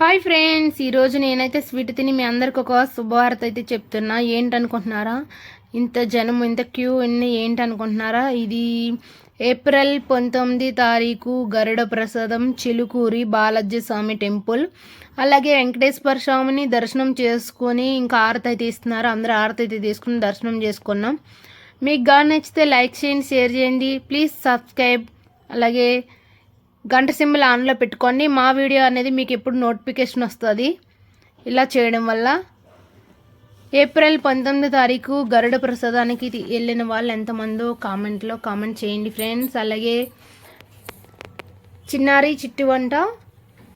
Hi friends ఈరోజు నేనైతే sweet తిని మీ అందరికి ఒక శుభవార్త అయితే చెప్తున్నా. ఏంటనుకుంటున్నారా? ఇంత జనం ఇంత క్యూ ఇన్ని ఏంటనుకుంటున్నారా? ఇది ఏప్రిల్ పంతొమ్మిది తారీఖు గరుడ ప్రసాదం చిలుకూరి బాలాజీ స్వామి టెంపుల్. అలాగే వెంకటేశ్వర స్వామిని దర్శనం చేసుకొని ఇంకా ఆరతి అయితే ఇస్తున్నారు. అందరూ ఆరతి అయితే తీసుకుని దర్శనం చేసుకున్నాం. మీకు గా నచ్చితే లైక్ చేయండి షేర్ చేయండి. Please subscribe. అలాగే గంట సింబల్ ఆన్లో పెట్టుకొని మా వీడియో అనేది మీకు ఎప్పుడు నోటిఫికేషన్ వస్తుంది. ఇలా చేయడం వల్ల ఏప్రిల్ పంతొమ్మిది తారీఖు గరుడ ప్రసాదానికి వెళ్ళిన వాళ్ళు ఎంతమందో కామెంట్లో కామెంట్ చేయండి ఫ్రెండ్స్. అలాగే చిన్నారి చిట్టి వంట.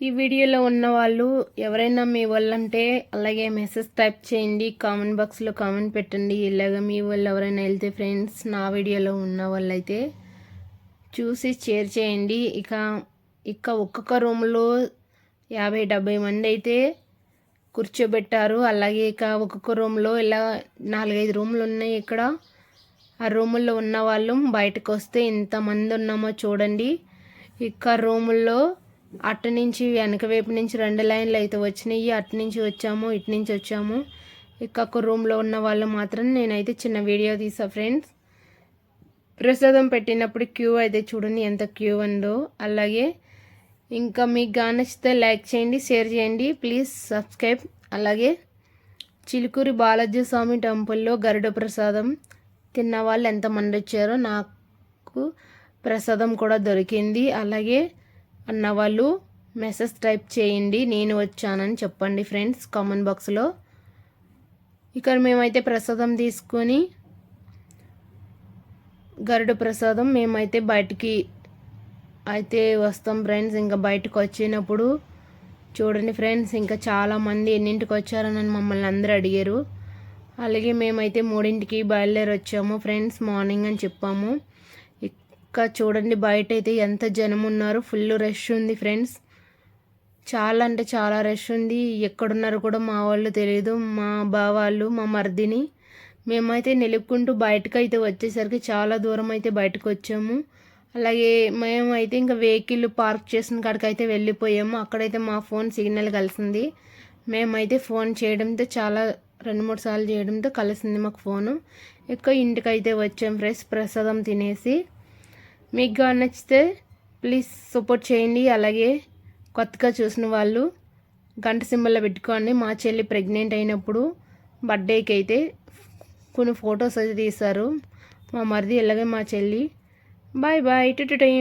ఈ వీడియోలో ఉన్న వాళ్ళు ఎవరైనా మీ వాళ్ళంటే అలాగే మెసేజ్ టైప్ చేయండి. కామెంట్ బాక్స్లో కామెంట్ పెట్టండి. ఇలాగ మీ వాళ్ళు ఎవరైనా వెళ్తే ఫ్రెండ్స్ నా వీడియోలో ఉన్న వాళ్ళైతే చూసి షేర్ చేయండి. ఇక ఇక ఒక్కొక్క రూమ్లో యాభై డెబ్బై మంది అయితే కూర్చోబెట్టారు. అలాగే ఇక ఒక్కొక్క రూమ్లో ఇలా నాలుగైదు రూములు ఉన్నాయి ఇక్కడ. ఆ రూముల్లో ఉన్న వాళ్ళు బయటకు వస్తే ఎంతమంది ఉన్నామో చూడండి. ఇక రూముల్లో అటు నుంచి వెనక వైపు నుంచి రెండు లైన్లు అయితే వచ్చినాయి. అటు నుంచి వచ్చాము ఇటు నుంచి వచ్చాము. ఇక రూమ్లో ఉన్న వాళ్ళు మాత్రం నేనైతే చిన్న వీడియో తీసా ఫ్రెండ్స్. ప్రసాదం పెట్టినప్పుడు క్యూ అయితే చూడండి ఎంత క్యూ ఉందో. అలాగే ఇంకా మీకు నచ్చితే లైక్ చేయండి షేర్ చేయండి. Please subscribe. అలాగే చిలుకూరి బాలాజీ స్వామి టెంపుల్లో గరుడ ప్రసాదం తిన్న వాళ్ళు ఎంతమంది వచ్చారో నాకు ప్రసాదం కూడా దొరికింది. అలాగే అన్నవాళ్ళు మెసేజ్ టైప్ చేయండి నేను వచ్చానని చెప్పండి ఫ్రెండ్స్ కామెంట్ బాక్స్లో. ఇక్కడ మేమైతే ప్రసాదం తీసుకొని గరుడ ప్రసాదం మేమైతే బయటికి అయితే వస్తాం ఫ్రెండ్స్. ఇంకా బయటకు వచ్చినప్పుడు చూడండి ఫ్రెండ్స్ ఇంకా చాలామంది ఎన్నింటికి వచ్చారని మమ్మల్ని అందరూ అడిగారు. అలాగే మేమైతే మూడింటికి బయలుదేరి వచ్చాము ఫ్రెండ్స్ మార్నింగ్ అని చెప్పాము. ఇంకా చూడండి బయట అయితే ఎంత జనం ఉన్నారు ఫుల్ రష్ ఉంది ఫ్రెండ్స్. చాలా అంటే చాలా రష్ ఉంది. ఎక్కడున్నారు కూడా మా వాళ్ళు తెలియదు మా బావాళ్ళు మా మర్దిని. మేమైతే నిలుపుకుంటూ బయటకు అయితే వచ్చేసరికి చాలా దూరం అయితే బయటకు వచ్చాము అలాగే మేమైతే ఇంకా వెహికల్ పార్క్ చేసిన కాడికి అయితే వెళ్ళిపోయాము. అక్కడైతే మా ఫోన్ సిగ్నల్ కలిసింది. మేమైతే ఫోన్ చేయడంతో చాలా రెండు మూడు సార్లు చేయడంతో కలిసింది మాకు ఫోను. ఎక్కువ ఇంటికైతే వచ్చాం ఫ్రెష్ ప్రసాదం తినేసి. మీకు కానీ నచ్చితే ప్లీజ్ సపోర్ట్ చేయండి. అలాగే కొత్తగా చూసిన వాళ్ళు గంట సింబల్లో పెట్టుకోండి. మా చెల్లి ప్రెగ్నెంట్ అయినప్పుడు బర్త్డేకి అయితే కొన్ని ఫొటోస్ అయితే తీశారు మా మరిది ఇలాగే మా చెల్లి. Bye bye. To time.